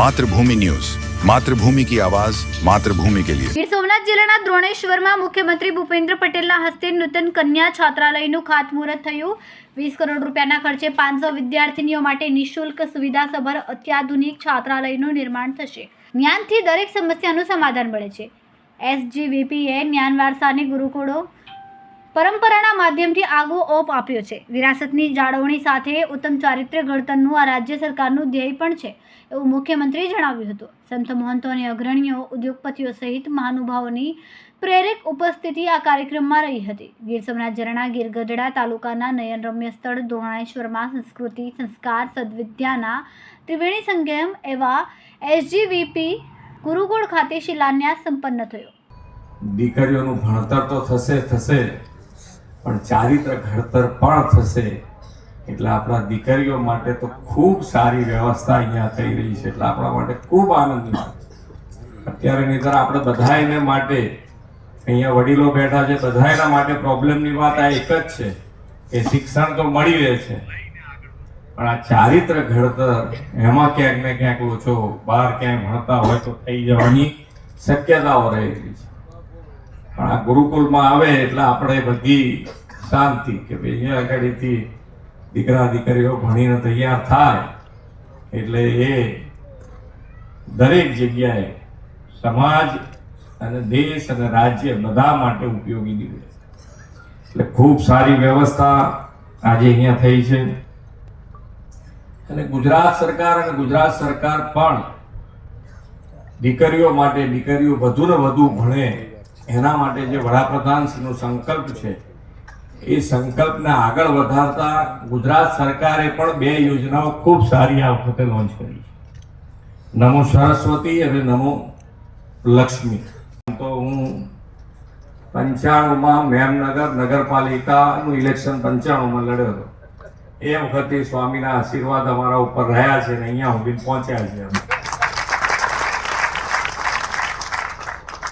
Mathrubhumi news. Mathrubhumi કી આવાજ, માતૃભૂમિ કે લીએ ગીર સોમનાથ જિલ્લાના દ્રોણેશ્વરમાં મુખ્યમંત્રી ભૂપેન્દ્ર પટેલના હસ્તે નૂતન કન્યા છાત્રાલયનું ખાતમુહૂર્ત થયું. વીસ કરોડ રૂપિયાના ખર્ચે પાંચસો વિદ્યાર્થીનીઓ માટે નિઃશુલ્ક સુવિધાસભર અત્યાધુનિક છાત્રાલયનું નિર્માણ થશે. જ્ઞાનથી દરેક સમસ્યાનું સમાધાન મળે છે. એસજીવીપીએ, જ્ઞાન વારસાની ગુરુકુળો પરંપરાના માધ્યમથી આગવો ઓપ આપ્યો છે. વિરાસતની જાળવણી સાથે ઉત્તમ ચારિત્ર્ય ઘડતરનું આ રાજ્ય સરકારનું ધ્યેય પણ છે, એવું મુખ્યમંત્રીએ જણાવ્યું હતું. સંત મહંતો અને અગ્રણીઓ, ઉદ્યોગપતિઓ સહિત મહાનુભાવોની પ્રેરક ઉપસ્થિતિ આ કાર્યક્રમમાં રહી હતી. ગીર સોમનાથ ઝરણા, ગીર ગઢડા તાલુકાના નયનરમ્ય સ્થળ ધોરણેશ્વરમાં સંસ્કૃતિ, સંસ્કાર, સદવિદ્યાના ત્રિવેણી સંગમ એવા એસજીવીપી ગુરુકુળ ખાતે શિલાન્યાસ સંપન્ન થયો. દીકરીઓનું ભણતર તો થશે થશે પણ ચારિત્ર ઘડતર પણ થશે. એટલે આપણા દીકરીઓ માટે તો ખૂબ સારી વ્યવસ્થા અહીંયા થઈ રહી છે. એટલે આપણા માટે ખૂબ આનંદની વાત અત્યારે નહીતર આપણે બધાયને માટે, અહીંયા વડીલો બેઠા છે, બધાયના માટે પ્રોબ્લેમની વાત આ એક જ છે કે શિક્ષણ તો મળી રહે છે. પણ આ ચારિત્ર ઘડતર એમાં ક્યાંક ને ક્યાંક ઓછો બહાર ક્યાંય ભણતા હોય તો થઈ જવાની શક્યતાઓ રહેલી છે. પણ આ ગુરુકુળમાં આવે એટલે આપણે બધી શાંતિ કે ભાઈ અહીંયા આગળથી દીકરા દીકરીઓ ભણીને તૈયાર થાય એટલે એ દરેક જગ્યાએ સમાજ અને દેશ અને રાજ્ય બધા માટે ઉપયોગી નીવડે એટલે ખૂબ સારી વ્યવસ્થા આજે અહીંયા થઈ છે. અને ગુજરાત સરકાર અને ગુજરાત સરકાર પણ દીકરીઓ માટે દીકરીઓ વધુ ને વધુ ભણે એના માટે જે વડાપ્રધાનશ્રીનો સંકલ્પ છે, એ સંકલ્પને આગળ વધારતા ગુજરાત સરકારે પણ બે યોજનાઓ ખૂબ સારી આ વખતે લોન્ચ કરી નમો સરસ્વતી અને નમો લક્ષ્મી. તો હું પંચાણુંમાં મેમનગર નગરપાલિકાનું ઇલેક્શન પંચાણુંમાં લડ્યો હતો. એ વખતે સ્વામીના આશીર્વાદ અમારા ઉપર રહ્યા છે અને અહીંયા સુધી પહોંચ્યા છે અમે.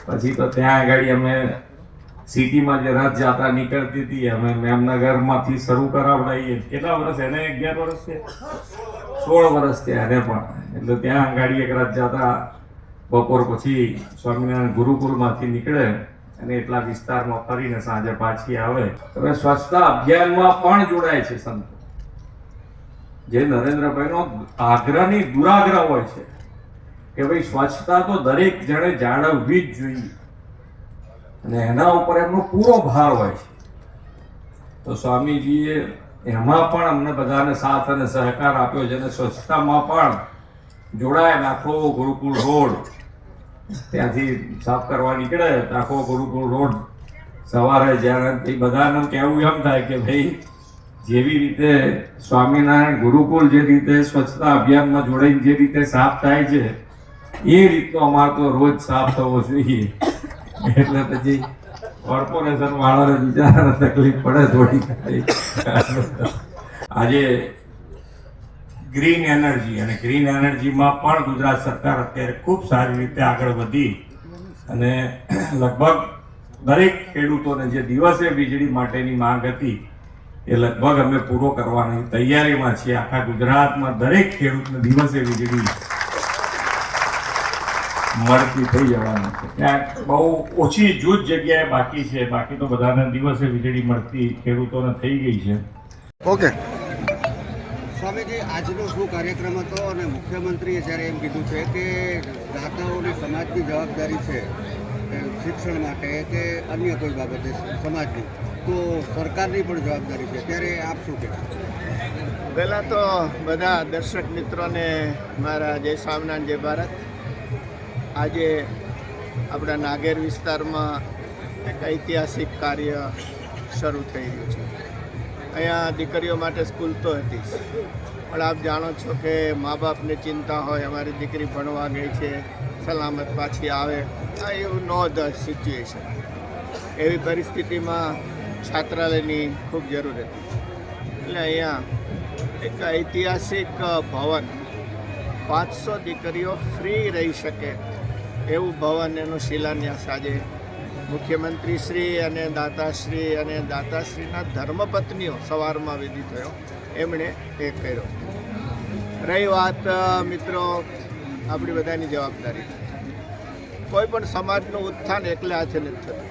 પછી તો ત્યાં આગળ અમે સિટીમાં જે રથ રથયાત્રા નીકળતી હતી, અમે મેમનગરમાંથી શરૂ કરાવડાવીએ કેટલા વર્ષ એને અગિયાર વર્ષ છે? સોળ વર્ષ થયા એને પણ. એટલે ત્યાં આગળ એક રથયાત્રા બપોર પછી સ્વામિનારાયણ ગુરુકુળમાંથી નીકળે અને એટલા વિસ્તારમાં ફરીને સાંજે પાછી આવે. હવે સ્વચ્છતા અભિયાનમાં પણ જોડાય છે સંતો. જે નરેન્દ્રભાઈનો આગ્રહની દુરાગ્રહ હોય છે. કે ભાઈ સ્વચ્છતા તો દરેક જણે જાળવવી જ જોઈએ. અને એના ઉપર એમનો પૂરો ભાર હોય છે. તો સ્વામીજીએ એમાં પણ અમને બધાને સાથ અને સહકાર આપ્યો છે અને સ્વચ્છતામાં પણ જોડાયેલ આખો ગુરુકુળ રોડ. ત્યાંથી સાફ કરવા નીકળે આખો ગુરુકુળ રોડ સવારે જ્યારે બધાને કહેવું એમ થાય કે ભાઈ જેવી રીતે સ્વામિનારાયણ ગુરુકુળ જે રીતે સ્વચ્છતા અભિયાનમાં જોડાઈને જે રીતે સાફ થાય છે એ રીતનો અમારે તો રોજ સાફ થવો જોઈએ. એટલે પછી કોર્પોરેશન વાળાને બિચારાને તકલીફ પડે થોડી આજે ગ્રીન એનર્જી અને ગ્રીન એનર્જીમાં પણ ગુજરાત સરકાર અત્યારે ખૂબ સારી રીતે આગળ વધી અને લગભગ દરેક ખેડૂતોને જે દિવસે વીજળી માટેની માંગ હતી એ લગભગ અમે પૂરો કરવાની તૈયારીમાં છીએ. આખા ગુજરાતમાં દરેક ખેડૂતને દિવસે વીજળી મળતી થઈ જવાની છે. ત્યાં બહુ ઓછી જૂથ જગ્યાએ બાકી છે. બાકી તો બધાને દિવસે વીજળી મળતી ખેડૂતોને થઈ ગઈ છે. ઓકે. સ્વામીજી આજનો શું કાર્યક્રમ હતો અને મુખ્યમંત્રીએ જ્યારે એમ કીધું છે કે દાતાઓની સમાજની જવાબદારી છે શિક્ષણ માટે કે અન્ય કોઈ બાબતે સમાજની તો સરકારની પણ જવાબદારી છે. ત્યારે આપ શું કહેશો? પહેલાં તો બધા દર્શક મિત્રોને મારા જય સ્વામિનારાયણ જય ભારત. આજે આપણા નાગેર વિસ્તારમાં એક ઐતિહાસિક કાર્ય શરૂ થઈ રહ્યું છે. અહીંયા દીકરીઓ માટે સ્કૂલ તો હતી પણ આપ જાણો છો કે મા બાપને ચિંતા હોય, અમારી દીકરી ભણવા ગઈ છે, સલામત પાછી આવે, આ એવું નો ધ સિચ્યુએશન એવી પરિસ્થિતિમાં છાત્રાલયની ખૂબ જરૂર હતી. એટલે અહીંયા એક ઐતિહાસિક ભવન, પાંચસો દીકરીઓ ફ્રી રહી શકે એવું ભવન એનો શિલાન્યાસ આજે મુખ્યમંત્રી શ્રી અને દાતાશ્રી અને દાતાશ્રીના ધર્મપત્નીઓ સવારમાં વિધિ થયો. એમણે એ કર્યો. રહી વાત મિત્રો, આપણી બધાની જવાબદારી. કોઈ પણ સમાજનું ઉત્થાન એકલે હાથે નથી થતું.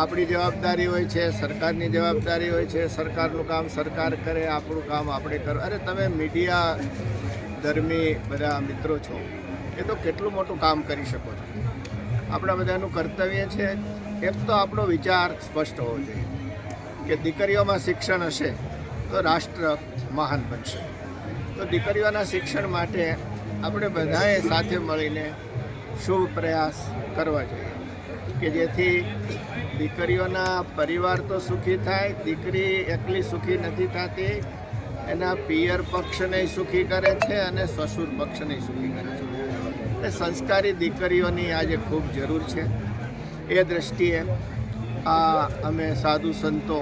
આપણી જવાબદારી હોય છે, સરકારની જવાબદારી હોય છે, સરકારનું કામ સરકાર કરે, આપણું કામ આપણે કરો. અરે તમે મીડિયા ધર્મી બધા મિત્રો છો. એ તો કેટલું મોટું કામ કરી શકો છો. આપણા બધાનું કર્તવ્ય છે, એક તો આપણો વિચાર સ્પષ્ટ હોવો જોઈએ કે દીકરીઓમાં શિક્ષણ હશે તો રાષ્ટ્ર મહાન બનશે. તો દીકરીઓના શિક્ષણ માટે આપણે બધાએ સાથે મળીને શુભ પ્રયાસ કરવા જોઈએ કે જેથી દીકરીઓના પરિવાર તો સુખી થાય, દીકરી એકલી સુખી નથી થતી, એના પિયર પક્ષને સુખી કરે છે અને સસુર પક્ષને સુખી કરે છે. એટલે સંસ્કારી દીકરીઓની આજે ખૂબ જરૂર છે. એ દૃષ્ટિએ આ અમે સાધુ સંતો,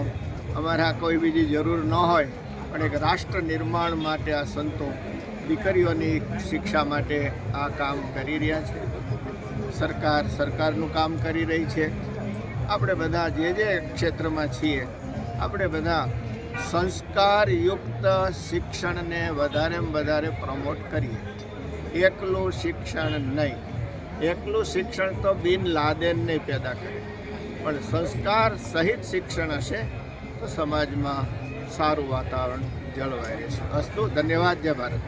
અમારા કોઈ બીજી જરૂર ન હોય, પણ એક રાષ્ટ્ર નિર્માણ માટે આ સંતો દીકરીઓની શિક્ષા માટે આ કામ કરી રહ્યા છે. સરકાર સરકારનું કામ કરી રહી છે. આપણે બધા જે જે ક્ષેત્રમાં છીએ, આપણે બધા સંસ્કારયુક્ત શિક્ષણને વધારેમાં વધારે પ્રમોટ કરીએ. એકલું શિક્ષણ નહીં. એકલું શિક્ષણ તો બિન લાદેનને પેદા કરે. પણ સંસ્કાર સહિત શિક્ષણ હશે તો સમાજમાં સારું વાતાવરણ જળવાઈ રહેશે. અસ્તુ, ધન્યવાદ, જય Bharat.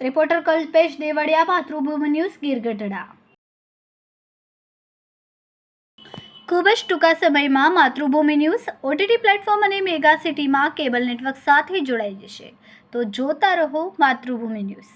Reporter Kalpesh Devdiya Matrubhumi news, Girgadhada. ખૂબ જ ટૂંકા સમયમાં માતૃભૂમિ ન્યૂઝ ઓટીટી પ્લેટફોર્મ અને મેગા સિટીમાં કેબલ નેટવર્ક સાથે જોડાઈ જશે. તો જોતા રહો માતૃભૂમિ ન્યૂઝ.